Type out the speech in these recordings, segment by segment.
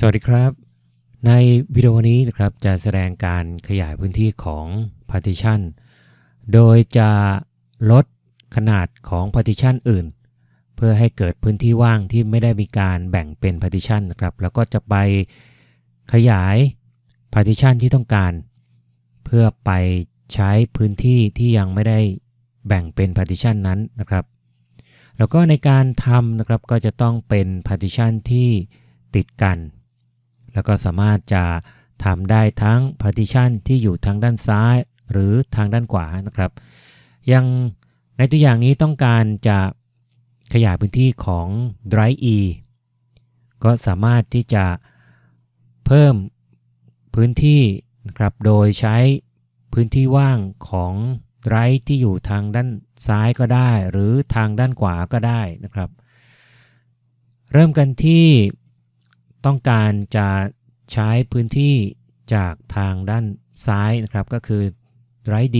สวัสดีครับ ในวิดีโอนี้นะครับจะแสดงการขยายพื้นที่ของ partition โดยจะลดขนาดของ partition อื่น เพื่อให้เกิดพื้นที่ว่างที่ไม่ได้มีการแบ่งเป็น partition นะครับ แล้วก็จะไปขยาย partition ที่ต้องการ เพื่อไปใช้พื้นที่ที่ยังไม่ได้แบ่งเป็น partition นั้นนะครับ แล้วก็ในการทำนะครับก็จะต้องเป็น partition ที่ติดกัน แล้วก็สามารถจะทำได้ทั้ง partition ที่อยู่ทางด้านซ้ายหรือทางด้านขวานะครับ ยังในตัวอย่างนี้ต้องการจะขยายพื้นที่ของ drive e ก็สามารถที่จะเพิ่มพื้นที่นะครับ โดยใช้พื้นที่ว่างของ drive ที่อยู่ทางด้านซ้ายก็ได้ หรือทางด้านขวาก็ได้นะครับ เริ่มกันที่ ต้องการจะใช้พื้นที่จากทางด้านซ้ายนะครับก็คือ drive D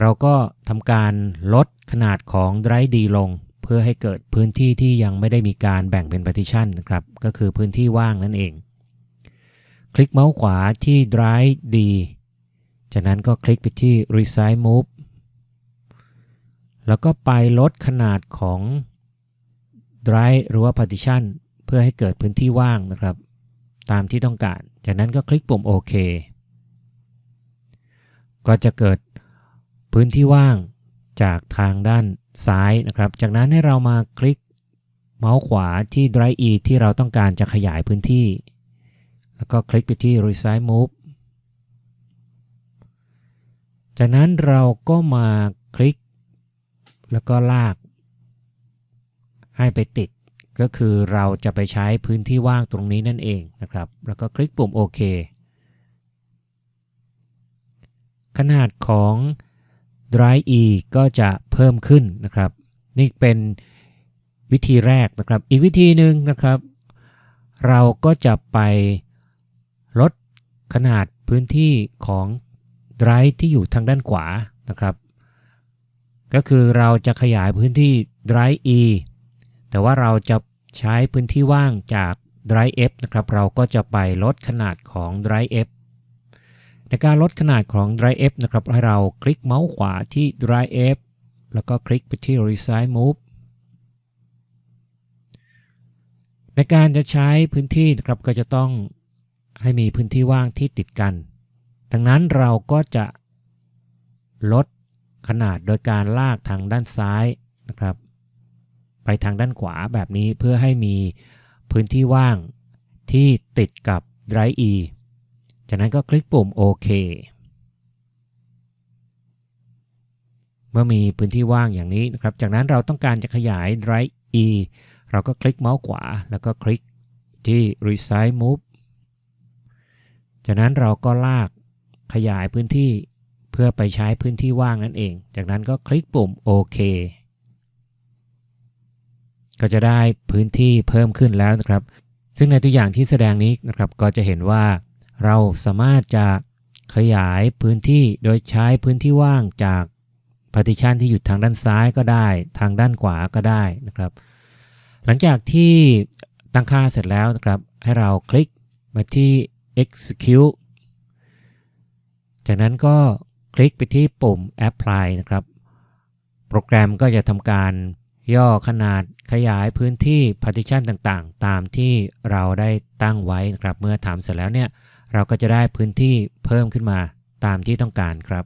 เราก็ทำการลดขนาดของ drive D ลง เพื่อให้เกิดพื้นที่ที่ยังไม่ได้มีการแบ่งเป็น partition นะครับก็คือพื้นที่ว่างนั่นเอง คลิกเมาส์ขวาที่ drive D จากนั้นก็คลิกไปที่ resize move แล้วก็ไปลดขนาดของ drive หรือว่า partition เพื่อให้เกิดพื้นที่ว่างนะครับ ตามที่ต้องการ จากนั้นก็คลิกปุ่มโอเคก็จะเกิดพื้นที่ว่างจากทางด้านซ้ายนะครับ จากนั้นให้เรามาคลิกเมาส์ขวาที่ Drive E ที่เราต้องการจะขยายพื้นที่ แล้วก็คลิกไปที่ Resize Move จากนั้นเราก็มาคลิก แล้วก็ลาก ให้ไปติด ก็คือเราจะไปใช้พื้นที่ว่างตรงนี้นั่นเองนะครับ แล้วก็คลิกปุ่มโอเคขนาดของ Drive E ก็จะเพิ่มขึ้นนะครับ นี่เป็นวิธีแรกนะครับ อีกวิธีหนึ่งนะครับ เราก็จะไปลดขนาดพื้นที่ของ Drive ที่อยู่ทางด้านขวานะครับ ก็คือเราจะขยายพื้นที่ Drive E แต่ว่าเราจะ ใช้พื้นที่ว่างจาก Drive F นะครับ เราก็จะไปลดขนาดของ Drive F ในการลดขนาดของ Drive F นะครับ ให้เราคลิกเมาส์ขวาที่ Drive F แล้วก็คลิกไปที่ Resize Move ในการจะใช้พื้นที่นะครับก็จะต้องให้มีพื้นที่ว่างที่ติดกัน ดังนั้นเราก็จะลดขนาดโดยการลากทางด้านซ้ายนะครับ ไปทางด้านขวาแบบนี้เพื่อให้มีพื้นที่ว่างที่ติดกับ Drive E จากนั้นก็คลิกปุ่มโอเคเมื่อมีพื้นที่ว่างอย่างนี้นะครับ จากนั้นเราต้องการจะขยาย Drive E เราก็คลิกเมาส์ขวา แล้วก็คลิกที่ Resize Move จากนั้นเราก็ลากขยายพื้นที่เพื่อไปใช้พื้นที่ว่างนั่นเอง จากนั้นก็คลิกปุ่มโอเค ก็จะได้พื้นที่เพิ่มขึ้นแล้วนะครับ ซึ่งในตัวอย่างที่แสดงนี้นะครับก็จะเห็นว่า เราสามารถจะขยายพื้นที่โดยใช้พื้นที่ว่างจาก partition ที่อยู่ทางด้านซ้ายก็ได้ ทางด้านขวาก็ได้นะครับ หลังจากที่ตั้งค่าเสร็จแล้วนะครับ ให้เราคลิกมาที่ execute จากนั้นก็คลิกไปที่ปุ่ม apply นะครับ โปรแกรมก็จะทำการ ย่อขนาดขยายพื้นที่ partition ต่างๆ ตามที่เราได้ตั้งไว้นะครับ เมื่อทำเสร็จแล้วเนี่ย เราก็จะได้พื้นที่เพิ่มขึ้นมาตามที่ต้องการครับ